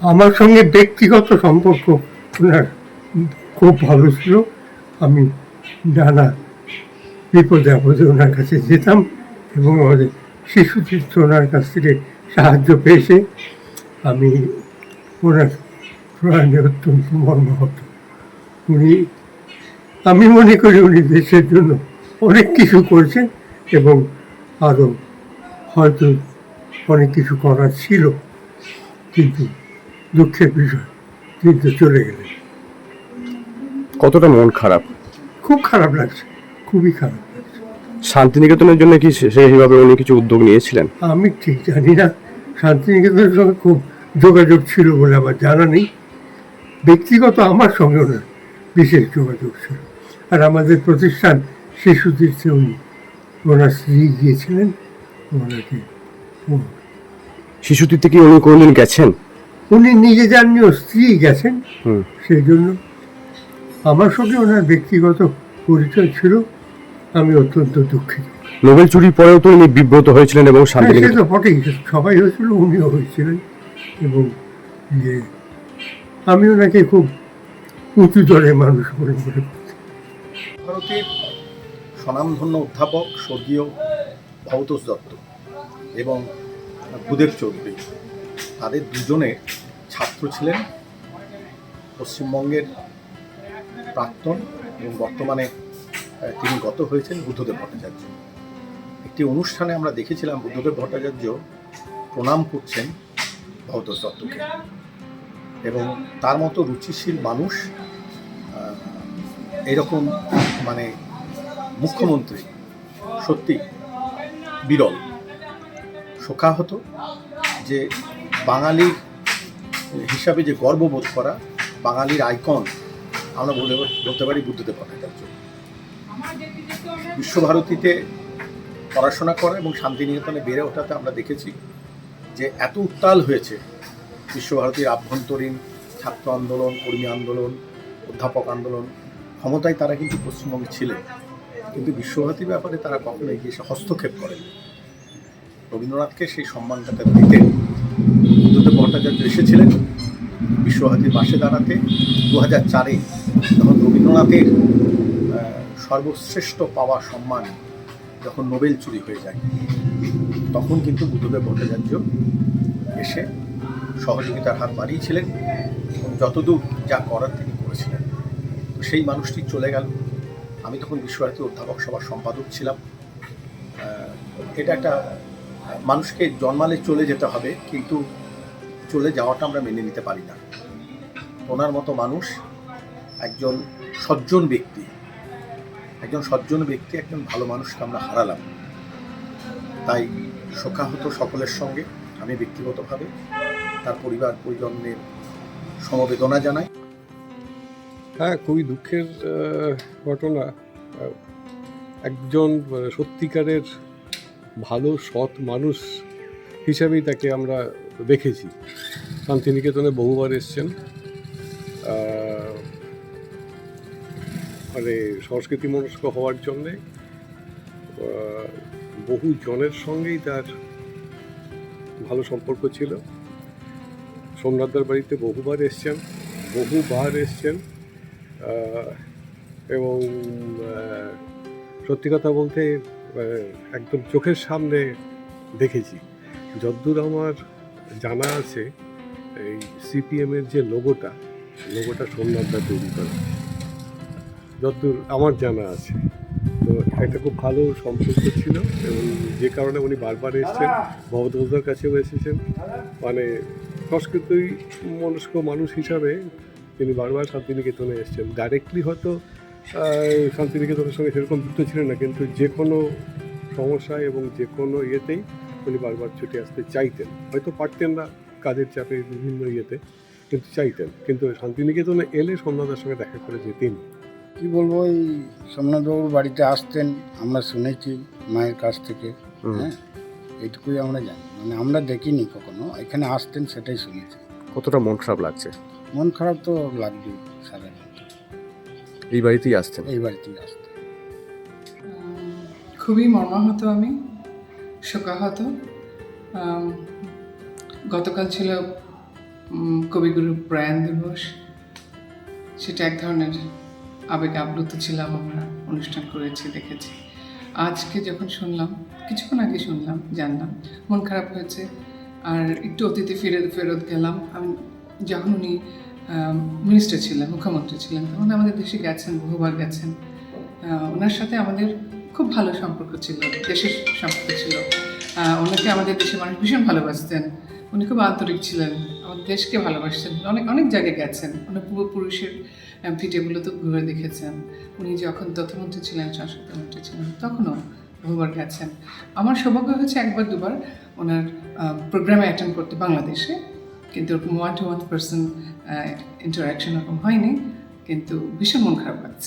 আমার সঙ্গে ব্যক্তিগত সম্পর্ক ওনার খুব ভালো ছিল। আমি নানা বিপদে আপদে ওনার কাছে যেতাম এবং আমাদের শিশু তীর্থ ওনার কাছ থেকে সাহায্য পেয়েছে। আমি ওনার প্রয়াণে অত্যন্ত মর্মাহত। উনি, আমি মনে করি উনি দেশের জন্য অনেক কিছু করেছেন এবং আরও হয়তো অনেক কিছু করার ছিল। কিন্তু দুঃখের বিষয় কিন্তু চলে গেলেন কতটা মন খারাপ? খুব খারাপ লাগছে খুবই খারাপ লাগছে। শান্তিনিকেতনের জন্য কি সেইভাবে উনি কিছু উদ্যোগ নিয়েছিলেন? আমি ঠিক জানি না। শান্তিনিকেতনের সঙ্গে খুব যোগাযোগ ছিল বলে আমার জানা নেই। ব্যক্তিগত আমার সঙ্গে ওনার বিশেষ যোগাযোগ ছিল। আর আমাদের প্রতিষ্ঠান শিশু তীর্থে উনি ওনার স্ত্রী গিয়েছিলেন ওনাকে ও- শিশুটিতে কি উনি কোনোদিন গেছেন? উনি নিজে যাননি ও স্ত্রী গেছেন। হুম। সেই জন্য আমার সঙ্গে ওনার ব্যক্তিগত পরিচয় ছিল। আমি অত্যন্ত দুঃখিত। নোবেল চুরির পরেও তো উনি বিব্রত হয়েছিলেন এবং হ্যাঁ, সে শান্তিনিকেতন তো বটেই সবাই হয়েছিল উনিও হয়েছিলেন এবং যে আমি ওনাকে খুব উঁচু দরের মানুষ বলে মনে করছি ভারতের স্বনামধন্য অধ্যাপক স্বর্গীয় ভবতোষ দত্ত এবং ভূদেব চৌধুরী তাদের দুজনের ছাত্র ছিলেন পশ্চিমবঙ্গের প্রাক্তন এবং বর্তমানে তিনি গত হয়েছেন বুদ্ধদেব ভট্টাচার্য। একটি অনুষ্ঠানে আমরা দেখেছিলাম বুদ্ধদেব ভট্টাচার্য প্রণাম করছেন ভবতোষ দত্তকে এবং তার মতো রুচিশীল মানুষ এরকম মানে মুখ্যমন্ত্রী সত্যি বিরল। শোকাহত যে বাঙালির হিসাবে যে গর্ববোধ করা, বাঙালির আইকন, আমরা বলে বলতে পারি বুদ্ধদেব ভট্টাচার্য। বিশ্বভারতীতে পড়াশোনা করা এবং শান্তিনিকেতনে বেড়ে ওঠাতে আমরা দেখেছি যে এত উত্তাল হয়েছে বিশ্বভারতীর আভ্যন্তরীণ ছাত্র আন্দোলন, কর্মী আন্দোলন, অধ্যাপক আন্দোলন। ক্ষমতায় তারা কিন্তু পশ্চিমবঙ্গে ছিলেন। কিন্তু বিশ্বভারতীর ব্যাপারে তারা কখনো এগিয়ে এসে হস্তক্ষেপ করেন রবীন্দ্রনাথকে সেই সম্মানটাকে দিতে বুদ্ধদেব ভট্টাচার্য এসেছিলেন বিশ্বভারতীর পাশে দাঁড়াতে। দু হাজার চারে যখন রবীন্দ্রনাথের সর্বশ্রেষ্ঠ পাওয়া সম্মান যখন নোবেল চুরি হয়ে যায়, তখন কিন্তু বুদ্ধদেব ভট্টাচার্য এসে সহযোগিতার হাত বাড়িয়েছিলেন এবং যতদূর যা করার তিনি করেছিলেন। সেই মানুষটি চলে গেল। আমি তখন বিশ্বভারতী অধ্যাপক সভার সম্পাদক ছিলাম। এটা একটা মানুষকে জন্মালে চলে যেতে হবে, কিন্তু চলে যাওয়াটা আমরা মেনে নিতে পারি না। ওনার মতো মানুষ একজন সজ্জন ব্যক্তি, একজন সজ্জন ব্যক্তি, একজন ভালো মানুষকে আমরা হারালাম। তাই শোকাহত সকলের সঙ্গে আমি ব্যক্তিগতভাবে, তার পরিবার পরিজনের সমবেদনা জানাই। হ্যাঁ খুবই দুঃখের ঘটনা। একজন সত্যিকারের ভালো, সৎ মানুষ হিসাবেই তাকে আমরা দেখেছি। শান্তিনিকেতনে বহুবার এসছেন। মানে সংস্কৃতি মনস্ক হওয়ার জন্যে বহু জনের সঙ্গেই তার ভালো সম্পর্ক ছিল। সোমনাথদার বাড়িতে বহুবার এসছেন বহুবার এসছেন এবং সত্যি কথা বলতে একদম চোখের সামনে দেখেছি। যদ্দূর আমার জানা আছে, এই সিপিএমের যে লোগোটা লোগোটা সোমনাথদা তৈরি করে। যতদূর আমার জানা আছে। তো একটা খুব ভালো সম্পর্ক ছিল এবং যে কারণে উনি বারবার এসেছেন ভবদোজদার কাছেও এসেছেন। মানে সংস্কৃতি মনস্ক মানুষ হিসাবে তিনি বারবার শান্তিনিকেতনে এসেছেন। ডাইরেক্টলি হয়তো শান্তিনিকেতনের সঙ্গে সেরকম যুক্ত ছিলেন না, কিন্তু যে কোনো সমস্যায় এবং যে কোনো ইয়েতেই উনি বারবার ছুটে আসতে চাইতেন। হয়তো পারতেন না কাজের চাপে বিভিন্ন ইয়েতে কিন্তু চাইতেন। কিন্তু শান্তিনিকেতনে এলে সোমনাথের সঙ্গে দেখা করে যেতেন কি বলব এই সোমনাথবাবুর বাড়িতে আসতেন আমরা শুনেছি মায়ের কাছ থেকে। হ্যাঁ এইটুকুই আমরা জানি। মানে আমরা দেখিনি কখনো এখানে আসতেন সেটাই শুনেছি। কতটা মন খারাপ লাগছে? মন খারাপ তো লাগবেই সাধারণত এই বাড়িতেই আসছেন এই বাড়িতেই আসতেন। খুবই মর্মাহত আমি। শোকাহত। গতকাল ছিল কবিগুরু প্রয়াণ দিবস। সেটা এক ধরনের আবেগ আপ্লুত ছিলাম আমরা অনুষ্ঠান করেছি, দেখেছি। আজকে যখন শুনলাম, কিছুক্ষণ আগে শুনলাম, জানলাম, মন খারাপ হয়েছে। আর একটু অতীতে ফিরে ফেরত গেলাম। আমি, যখন উনি মিনিস্টার ছিলেন, মুখ্যমন্ত্রী ছিলেন, তখন আমাদের দেশে গেছেন, বহুবার গেছেন। ওনার সাথে আমাদের খুব ভালো সম্পর্ক ছিল, দেশের সম্পর্ক ছিল। ওনাকে আমাদের দেশের মানুষ ভীষণ ভালোবাসতেন। উনি খুব আন্তরিক ছিলেন আমাদের দেশকে ভালোবাসতেন। অনেক অনেক জায়গায় গেছেন উনি পূর্বপুরুষের ভিডিওগুলো তো ঘুরে দেখেছেন। উনি যখন তথ্যমন্ত্রী ছিলেন সংস্কৃতমন্ত্রী ছিলেন, তখনও বহুবার গেছেন। আমার সৌভাগ্য হয়েছে একবার, দুবার ওনার প্রোগ্রামে অ্যাটেন্ড করতে বাংলাদেশে। কিন্তু ওরকম one to one person interaction ওরকম হয়নি। কিন্তু ভীষণ মন খারাপ লাগছে।